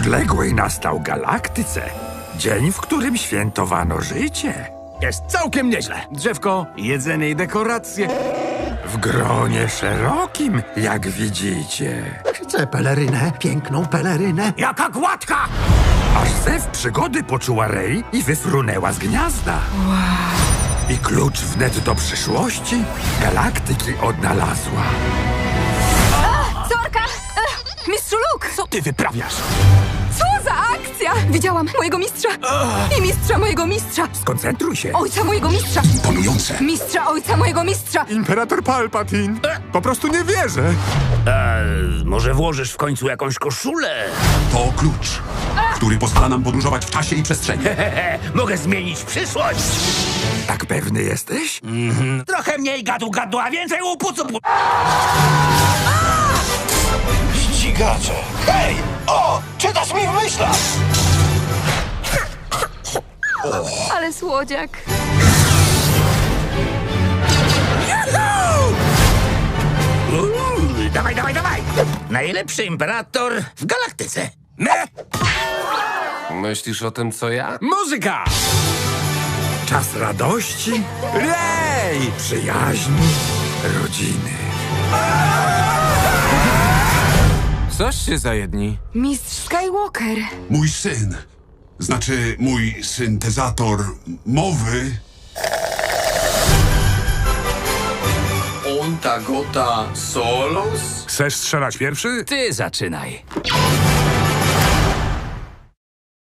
odległej nastał galaktyce dzień, w którym świętowano życie. Jest całkiem nieźle. Drzewko, jedzenie i dekoracje. W gronie szerokim, jak widzicie. Chcę pelerynę, piękną pelerynę. Jaka gładka! Aż zew przygody poczuła Rej i wyfrunęła z gniazda. I klucz wnet do przyszłości galaktyki odnalazła. Sorka! Ty wyprawiasz? Co za akcja! Widziałam mojego mistrza i mistrza mojego mistrza, Skoncentruj się. ojca mojego mistrza, Imponujące. mistrza ojca mojego mistrza. Imperator Palpatine! Po prostu nie wierzę! Może włożysz w końcu jakąś koszulę? To klucz, który pozwala nam podróżować w czasie i przestrzeni. Mogę zmienić przyszłość. Tak pewny jesteś? Trochę mniej gadu gadu, a więcej łupu Ścigacze! Hej! O! Czytasz mi w myślach! Ale słodziak. Uuu, dawaj, dawaj, dawaj! Najlepszy imperator w galaktyce. Me! Myślisz o tym, co ja? Muzyka! Czas radości, Rej! przyjaźni, rodziny. Coś się zajedni. Mistrz Skywalker. Mój syn, znaczy mój syntezator mowy, Onta gota solos? Chcesz strzelać pierwszy? Ty zaczynaj.